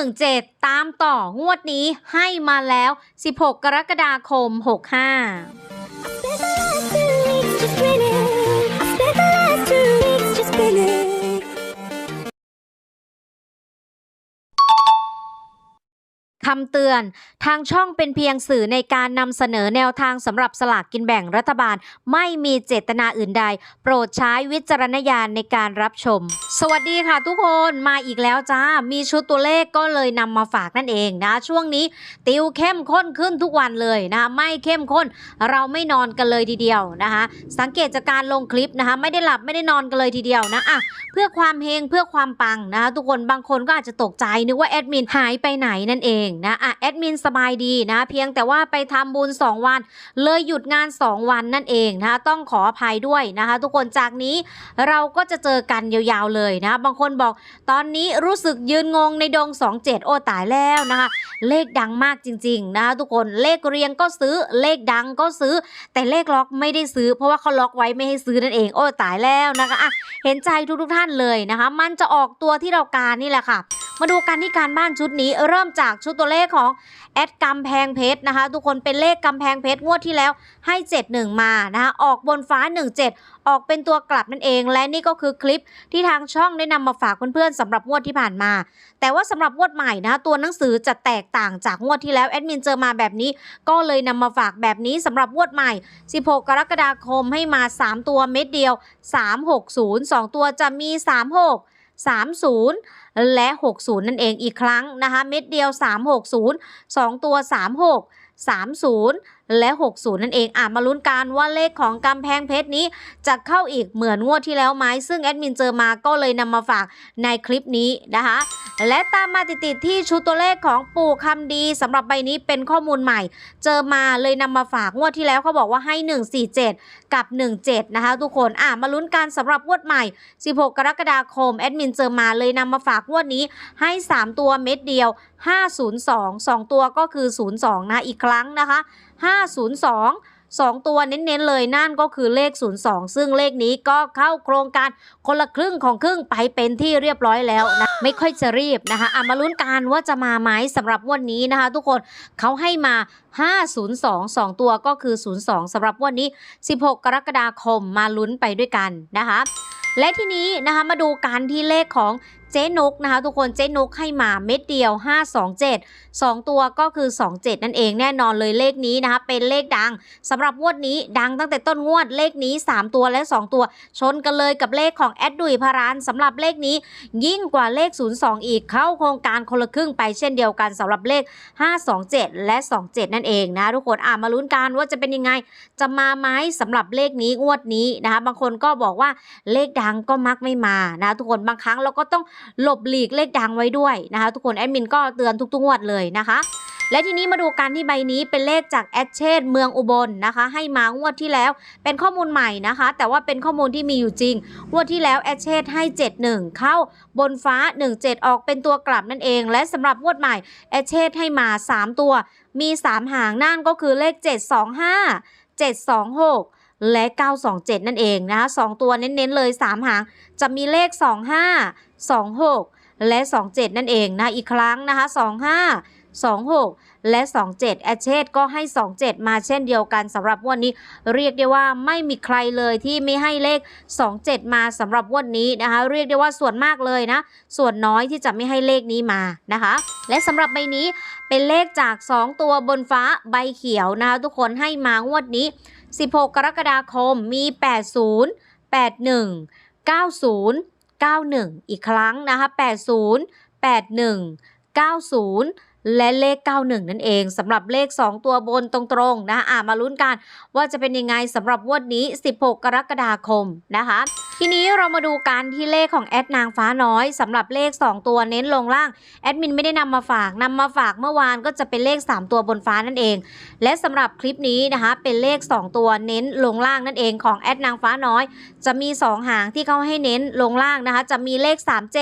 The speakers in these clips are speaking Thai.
17 ตามต่องวดนี้ให้มาแล้ว 16 กรกฎาคม 65ำเตือน ทางช่องเป็นเพียงสื่อในการนำเสนอแนวทางสำหรับสลากกินแบ่งรัฐบาล ไม่มีเจตนาอื่นใด โปรดใช้วิจารณญาณในการรับชม สวัสดีค่ะทุกคนมาอีกแล้วจ้า มีชุดตัวเลขก็เลยนำมาฝากนั่นเองนะ ช่วงนี้ติวเข้มข้นขึ้นทุกวันเลยนะ ไม่เข้มข้นเราไม่นอนกันเลยทีเดียวนะคะ สังเกตจากการลงคลิปนะคะไม่ได้หลับไม่ได้นอนกันเลยทีเดียวนะอะเพื่อความเฮงเพื่อความปังนะคะทุกคนบางคนก็อาจจะตกใจนึกว่าแอดมินหายไปไหนนั่นเองนะอะแอดมินสบายดีนะ เพียงแต่ว่าไปทำบุญ 2 วัน เลยหยุดงาน 2 วันนั่นเองนะคะต้องขออภัยด้วยนะคะ ทุกคนจากนี้เราก็จะเจอกันยาวๆเลยนะ บางคนบอกตอนนี้รู้สึกยืนงงในดง 27 โอ้ตายแล้วนะคะ เลขดังมากจริงๆนะคะทุกคนเลขเรียงก็ซื้อเลขดังก็ซื้อ แต่เลขล็อกไม่ได้ซื้อ เพราะว่าเขาล็อกไว้ไม่ให้ซื้อนั่นเอง โอ้ตายแล้วนะคะอะเห็นใจทุกๆท่านเลยนะคะ มันจะออกตัวที่เราการนี่แหละค่ะ มาดูกันที่การบ้านชุดนี้เริ่มจากชุดตัวเลขของแอดกำแพงเพชรนะคะ ทุกคนเป็นเลขกำแพงเพชรงวดที่แล้วให้ 71 มานะคะออกบนฟ้า 17 ออกเป็นตัวกลับนั่นเอง และนี่ก็คือคลิปที่ทางช่องได้นำมาฝากเพื่อนๆสำหรับงวดที่ผ่านมา แต่ว่าสำหรับงวดใหม่นะคะตัวหนังสือจะแตกต่างจากงวดที่แล้วแอดมินเจอมาแบบนี้ ก็เลยนำมาฝากแบบนี้สำหรับงวดใหม่ 16 กรกฎาคมให้มา 3 ตัวเม็ดเดียว 360 2 ตัวจะมี 36 30 และ 60 นั่นเองอีกครั้งนะคะ เม็ดเดียว 360 2 ตัว 36 30และ 60 นั่นเองอะมาลุ้นกันว่าเลขของกำแพงเพชรนี้ จะเข้าอีกเหมือนงวดที่แล้วไหมซึ่งแอดมินเจอมาก็เลยนำมาฝากในคลิปนี้นะคะและตามมาติดๆที่ชุดตัวเลขของปู่คำดีสำหรับใบนี้เป็นข้อมูลใหม่ เจอมาเลยนำมาฝากงวดที่แล้วเขาบอกว่าให้ 147 กับ 17 นะคะทุกคนอะมาลุ้นกันสำหรับงวดใหม่ 16 กรกฎาคมแอดมินเจอมาเลยนำมาฝากงวดนี้ให้ 3 ตัวเม็ดเดียว 502 2 ตัวก็คือ 02 นะอีกครั้งนะคะ502 2 ตัวเน้นๆเลยนั่นก็คือเลข 02 ซึ่งเลขนี้ก็เข้าโครงการคนละครึ่งของครึ่งไปเป็นที่เรียบร้อยแล้วนะไม่ค่อยจะรีบนะคะอะมาลุ้นกันว่าจะมาไหมสำหรับวันนี้นะคะ ทุกคนเขาให้มา 502 2 ตัวก็คือ 02สำหรับวันนี้ 16 กรกฎาคมมาลุ้นไปด้วยกันนะคะและทีนี้นะคะมาดูการที่เลขของเจ๊นกนะคะ ทุกคนเจ๊นกให้มาเม็ดเดียว 527 2 ตัวก็คือ 27 นั่นเองแน่นอนเลยเลขนี้นะคะเป็นเลขดังสำหรับงวดนี้ดังตั้งแต่ต้นงวดเลขนี้ 3 ตัวและ 2 ตัว ชนกันเลยกับเลขของแอดดุยพารานสำหรับเลขนี้ ยิ่งกว่าเลข 02 อีกเข้าโครงการคนละครึ่งไปเช่นเดียวกันสำหรับเลข 527 และ 27 นั่นเองนะทุกคนอ่ามาลุ้นกันว่าจะเป็นยังไง จะมาไหมสำหรับเลขนี้งวดนี้นะคะบางคนก็บอกว่าเลขดังก็มักไม่มานะทุกคนบางครั้งเราก็ต้องหลบหลีกเลขดังไว้ด้วยนะคะทุกคนแอดมินก็เตือนทุกๆงวดเลยนะคะ และทีนี้มาดูกันที่ใบนี้เป็นเลขจากแอดเชดเมืองอุบลนะคะ ให้มางวดที่แล้วเป็นข้อมูลใหม่นะคะ แต่ว่าเป็นข้อมูลที่มีอยู่จริงงวดที่แล้วแอดเชดให้ 71 เข้าบนฟ้า 17 ออกเป็นตัวกลับนั่นเอง และสำหรับงวดใหม่แอดเชดให้มา 3 ตัว มี 3 หางนั่นก็คือเลข 725 726และ 927 นั่นเองนะคะ2ตัวเน้น ๆ เลย 3 หาง จะมีเลข 25 26 และ 27 นั่นเองนะอีกครั้งนะคะ25 26 และ 27แอชเชตก็ให้ 27 มาเช่นเดียวกันสำหรับวันนี้เรียกได้ว่าไม่มีใครเลยที่ไม่ให้เลข 27 มาสำหรับวันนี้นะคะ เรียกได้ว่าส่วนมากเลยนะ ส่วนน้อยที่จะไม่ให้เลขนี้มานะคะ และสำหรับใบนี้เป็นเลขจาก 2 ตัวบนฟ้าใบเขียวนะคะ ทุกคนให้มางวดนี้ 16 กรกฎาคมมี 80 81 90 91 อีกครั้งนะคะ 80 81 90 และเลข 91 นั่นเองสำหรับเลข 2 ตัวบนตรงๆนะคะอ่ามาลุ้นกันว่าจะเป็นยังไงสำหรับวดนี้ 16 กรกฎาคมนะคะ ทีนี้เรามาดูการที่เลขของแอดนางฟ้าน้อยสำหรับเลข 2 ตัวเน้นลงล่างแอดมินไม่ได้นำมาฝากนำมาฝากเมื่อวานก็จะเป็นเลข 3 ตัวบนฟ้านั่นเอง และสำหรับคลิปนี้นะคะเป็นเลข 2 ตัวเน้นลงล่างนั่นเองของแอดนางฟ้าน้อย จะมี 2 หางที่เขาให้เน้นลงล่างนะคะ จะมีเลข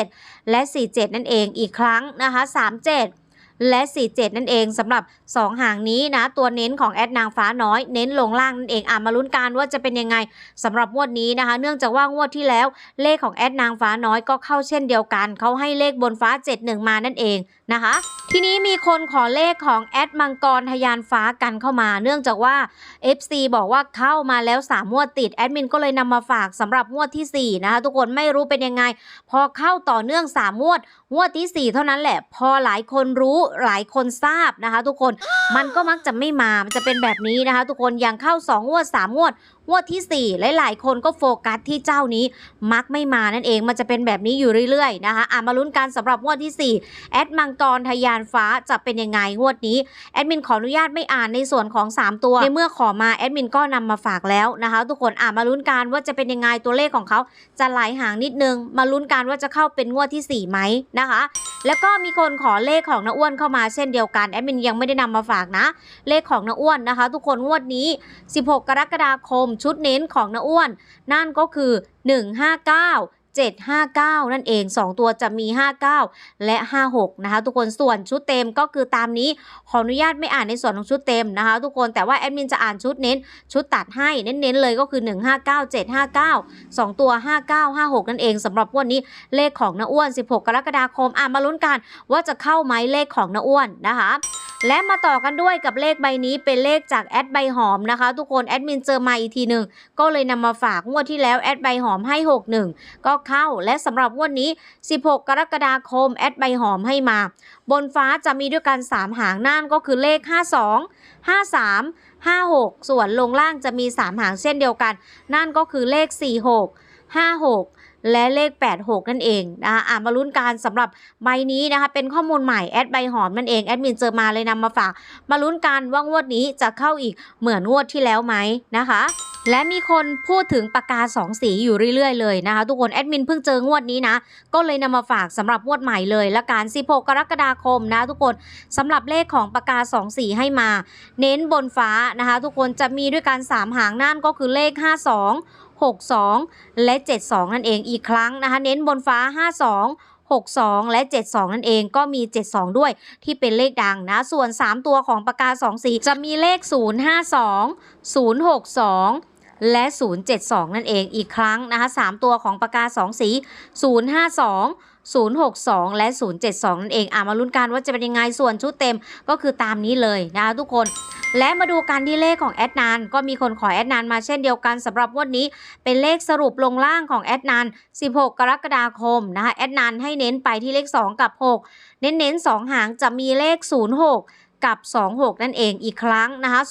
37 และ 47 นั่นเองอีกครั้งนะคะ 37 และ 47 นั่นเองสำหรับ 2 หางนี้นะ ตัวเน้นของแอดนางฟ้าน้อยเน้นลงล่างนั่นเองอะมาลุ้นกันว่าจะเป็นยังไงสำหรับงวดนี้นะคะ เนื่องจากว่างวดที่แล้วเลขของแอดนางฟ้าน้อยก็เข้าเช่นเดียวกันเขาให้เลขบนฟ้า 71 มานั่นเองนะคะ ทีนี้มีคนขอเลขของแอดมังกรทะยานฟ้ากันเข้ามา เนื่องจากว่า FC บอกว่าเข้ามาแล้ว3งวดติดแอดมินก็เลยนำมาฝากสำหรับงวดทีสี่4นะคะทุกคนไม่รู้เป็นยังไง พอเข้าต่อเนื่อง3งวด งวดที่ 4 เท่านั้นแหละ พอหลายคนรู้หลายคนทราบนะคะ ทุกคนมันก็มักจะไม่มา มันจะเป็นแบบนี้นะคะ ทุกคนอย่างเข้า 2 งวด 3 งวด งวดที่ 4 หลายๆ คนก็โฟกัสที่เจ้านี้ มักไม่มานั่นเอง มันจะเป็นแบบนี้อยู่เรื่อยๆนะคะอะมาลุ้นกันสำหรับงวดที่ 4 แอดมังกรทะยานฟ้าจะเป็นยังไงงวดนี้ แอดมินขออนุญาตไม่อ่านในส่วนของ 3 ตัว ในเมื่อขอมาแอดมินก็นำมาฝากแล้วนะคะ ทุกคนอะมาลุ้นกันว่าจะเป็นยังไงตัวเลขของเขาจะไหลหางนิดนึง มาลุ้นกันว่าจะเข้าเป็นงวดที่4ไหมนะคะ แล้วก็มีคนขอเลขของน้าอ้วนเข้ามาเช่นเดียวกันแอดมินยังไม่ได้นำมาฝากนะ เลขของน้าอ้วนนะคะ ทุกคนงวดนี้ 16 กรกฎาคมชุดเน้นของน้าอ้วน นั่นก็คือ 159 759 นั่นเอง 2 ตัวจะมี 59 และ 56 นะคะ ทุกคนส่วนชุดเต็มก็คือตามนี้ ขออนุญาตไม่อ่านในส่วนของชุดเต็มนะคะ ทุกคนแต่ว่าแอดมินจะอ่านชุดเน้น ชุดตัดให้เน้นๆเลยก็คือ 159 759 2 ตัว 59 56 นั่นเองสำหรับวันนี้เลขของน้าอ้วน 16 กรกฎาคมอะมาลุ้นกันว่าจะเข้าไหมเลขของน้าอ้วนนะคะ และมาต่อกันด้วยกับเลขใบนี้เป็นเลขจากแอดใบหอมนะคะ ทุกคนแอดมินเจอมาอีกทีหนึ่งก็เลยนำมาฝากงวดที่แล้วแอดใบหอมให้ 61 ก็เข้าและสำหรับงวดนี้ 16 กรกฎาคมแอดใบหอมให้มา บนฟ้าจะมีด้วยกัน 3 หางนั่นก็คือเลข 52 53 56 ส่วนลงล่างจะมี 3 หางเช่นเดียวกัน นั่นก็คือเลข 46 56 และเลข 86 นั่นเองนะคะอะมาลุ้นการสำหรับใบนี้นะคะเป็นข้อมูลใหม่แอดใบหอมนั่นเองแอดมินเจอมาเลยนำมาฝาก มาลุ้นกันว่างวดนี้จะเข้าอีกเหมือนงวดที่แล้วไหมนะคะและมีคนพูดถึงปากกาสองสีอยู่เรื่อยๆเลยนะคะ ทุกคนแอดมินเพิ่งเจองวดนี้นะ ก็เลยนำมาฝากสำหรับงวดใหม่เลยละกัน16กรกฎาคมนะทุกคนสำหรับเลขของปากกาสองสีให้มา เน้นบนฟ้านะคะ ทุกคนจะมีด้วยกัน3หางนั่นก็คือเลข 52 62 และ 72 นั่นเองอีกครั้งนะคะเน้นบนฟ้า 52 62 และ 72 นั่นเองก็มี 72 ด้วยที่เป็นเลขดังนะ ส่วน 3 ตัวของปากกา2สีจะมีเลข 052 062และ 072 นั่นเองอีกครั้งนะคะ 3 ตัวของปากกา 2 สี 052 062 และ 072 นั่นเองอะมาลุ้นกันว่าจะเป็นยังไงส่วนชุดเต็มก็คือตามนี้เลยนะคะทุกคน และมาดูกันที่เลขของแอดนานก็มีคนขอแอดนานมาเช่นเดียวกันสำหรับงวันนี้เป็นเลขสรุปลงล่างของแอดนาน 16 กรกฎาคมนะคะแอดนานให้เน้นไปที่เลข 2 กับ 6 เน้นๆ 2 หางจะมีเลข 06กับ 26 นั่นเองอีกครั้งนะคะ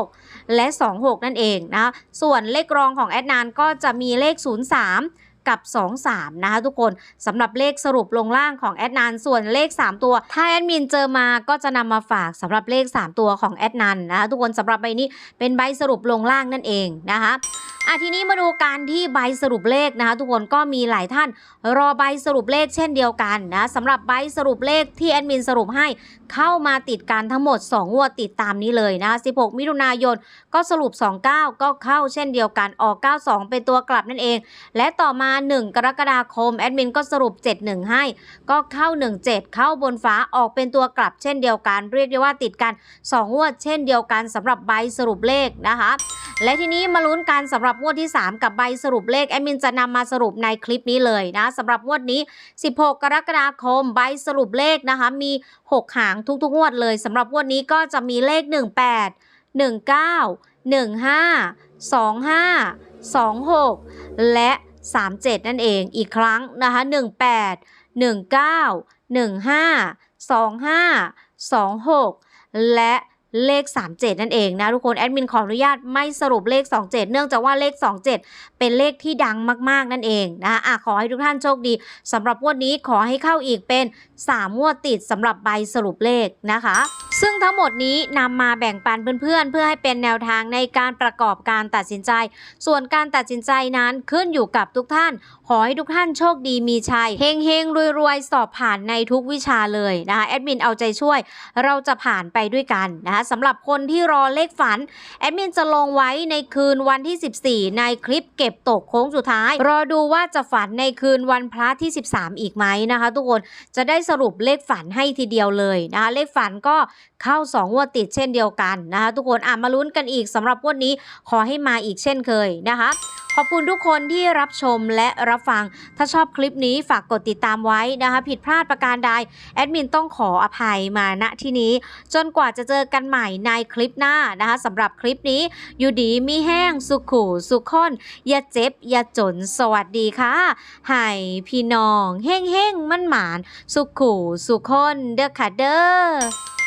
06 และ 26 นั่นเองนะะส่วนเลขรองของแอดนานก็จะมีเลข 03 กับ 23 นะคะทุกคนสำหรับเลขสรุปลงล่างของแอดนันส่วนเลข 3 ตัว ถ้าแอดมินเจอมาก็จะนำมาฝากสำหรับเลข 3 ตัวของแอดนันนะคะทุกคนสำหรับใบนี้เป็นใบสรุปลงล่างนั่นเองนะคะ อะทีนี้มาดูการที่ใบสรุปเลขนะคะทุกคนก็มีหลายท่านรอใบสรุปเลขเช่นเดียวกันนะสำหรับใบสรุปเลขที่แอดมินสรุปให้เข้ามาติดกันทั้งหมด 2 งวดติดตามนี้เลยนะ16 มิถุนายนก็สรุป 29 ก็เข้าเช่นเดียวกันออก 92 เป็นตัวกลับนั่นเอง และต่อมา 1 กรกฎาคมแอดมินก็สรุป 71 ให้ ก็เข้า 17 เข้าบนฟ้าออกเป็นตัวกลับเช่นเดียวกัน เรียกได้ว่าติดกัน 2 งวดเช่นเดียวกันสำหรับใบสรุปเลขนะคะ และทีนี้มาลุ้นกันสำหรับงวดที่ 3 กับใบสรุปเลขแอดมินจะนำมาสรุปในคลิปนี้เลยนะสำหรับงวดนี้ 16 กรกฎาคมใบสรุปเลขนะคะ มี 6 หางทุกๆงวดเลยสำหรับงวดนี้ก็จะมีเลข 18 19 15 25 26 และ 37 นั่นเองอีกครั้งนะคะ 18 19 15 25 26 และ เลข 37 นั่นเองนะทุกคนแอดมินขออนุญาตไม่สรุปเลข 27 เนื่องจากว่าเลข 27 เป็นเลขที่ดังมากๆนั่นเองนะอะขอให้ทุกท่านโชคดีสำหรับวันนี้ขอให้เข้าอีกเป็น 3 งวดติดสำหรับใบสรุปเลขนะคะ ซึ่งทั้งหมดนี้นำมาแบ่งปันเพื่อนๆ เพื่อให้เป็นแนวทางในการประกอบการตัดสินใจ ส่วนการตัดสินใจนั้นขึ้นอยู่กับทุกท่าน ขอให้ทุกท่านโชคดีมีชัยเฮงเฮงรวยรวยๆสอบผ่านในทุกวิชาเลยนะคะแอดมินเอาใจช่วย เราจะผ่านไปด้วยกันนะคะสำหรับคนที่รอเลขฝันแอดมินจะลงไว้ในคืนวันที่ 14 ในคลิปเก็บตกโค้งสุดท้าย รอดูว่าจะฝันในคืนวันพระที่ 13 อีกไหมนะคะ ทุกคนจะได้สรุปเลขฝันให้ทีเดียวเลยนะคะเลขฝันก็เข้า2งวดติดเช่นเดียวกันนะคะทุกคนอะมาลุ้นกันอีกสำหรับงวดนี้ขอให้มาอีกเช่นเคยนะคะ อบคุณทุกคนที่รับชมและรับฟัง ถ้าชอบคลิปนี้ฝากกดติดตามไว้นะคะ ผิดพลาดประการใด แอดมินต้องขออภัยมาณที่นี้ จนกว่าจะเจอกันใหม่ในคลิปหน้านะคะสำหรับคลิปนี้อยู่ดีมีแห้งสุขูสุขคนอย่าเจ็บอย่าจนสวัสดีค่ะให้พี่น้อง เฮ่งเฮ่งมั่นหมานสุขูสุขคนเด้อค่ะเด้อ